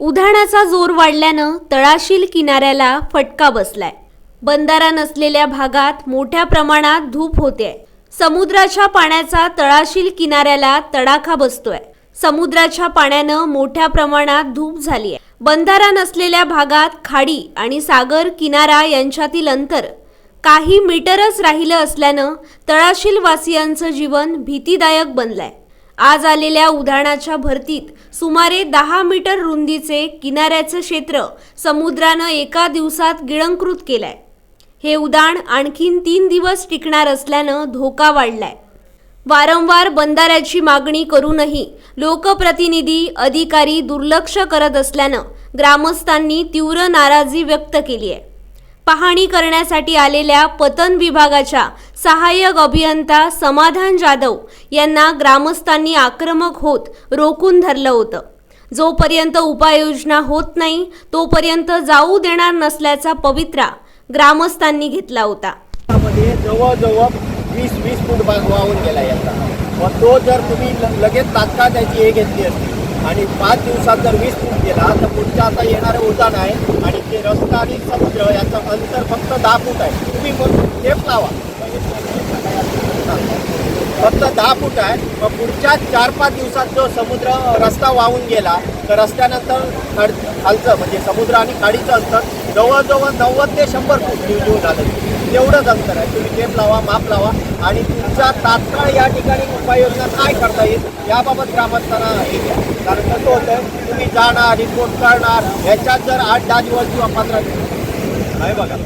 उधाणाचा जोर वाढल्यानं तळाशील किनाऱ्याला फटका बसलाय. बंधारा नसलेल्या भागात मोठ्या प्रमाणात धूप होते समुद्राच्या पाण्याचा तळाशील किनाऱ्याला तडाखा बसतोय. समुद्राच्या पाण्यानं मोठ्या प्रमाणात धूप झाली आहे बंधारा नसलेल्या भागात खाडी आणि सागर किनारा यांच्यातील अंतर काही मीटरच राहिलं असल्यानं तळाशील वासियांचं जीवन भीतीदायक बनलंय. आज आलेल्या उधाणाच्या भरतीत सुमारे दहा मीटर रुंदीचे किनाऱ्याचं क्षेत्र समुद्रानं एका दिवसात गिळंकृत केलंय. हे उदाण आणखीन तीन दिवस टिकणार असल्यानं धोका वाढलाय. वारंवार बंधाऱ्याची मागणी करूनही लोकप्रतिनिधी अधिकारी दुर्लक्ष करत असल्यानं ग्रामस्थांनी तीव्र नाराजी व्यक्त केली आहे पाहणी करण्यासाठी आलेल्या पतन विभागाच्या सहाय्यक अभियंता समाधान जाधव यांना ग्रामस्थांनी आक्रमक होत रोखून धरलं होतं. जोपर्यंत उपाययोजना होत नाही तोपर्यंत जाऊ देणार नसल्याचा पवित्रा ग्रामस्थांनी घेतला होता. जवळजवळ वीस वीस फूट वाहून गेला याचा. मग तो जर तुम्ही लगेच तात्काळ त्याची हे घेतली असती आणि पाच दिवसात जर वीस फूट गेला तर पुढच्या आता येणारं उद्यान आहे आणि ते रस्ता आणि समुद्र याचं अंतर फक्त दहा फूट आहे. तुम्ही मग टेप लावा. फक्त दहा फूट आहे. मग पुढच्या चार पाच दिवसात जो समुद्र रस्ता वाहून गेला तर रस्त्यानंतर खड खालचं म्हणजे समुद्र आणि खाडीचं अंतर जवळजवळ नव्वद ते शंभर फूट निवडून आलं. तेवढंच अंतर आहे. तुम्ही टेप लावा माप लावा आणि तुमच्या तात्काळ या ठिकाणी उपाययोजना काय करता येईल याबाबत ग्रामस्थांना हे द्या. कारण कसं होतं तुम्ही जाणार रिपोर्ट करणार ह्याच्यात जर आठ दहा दिवस किंवा पंधरा दिवस. आहे बघा.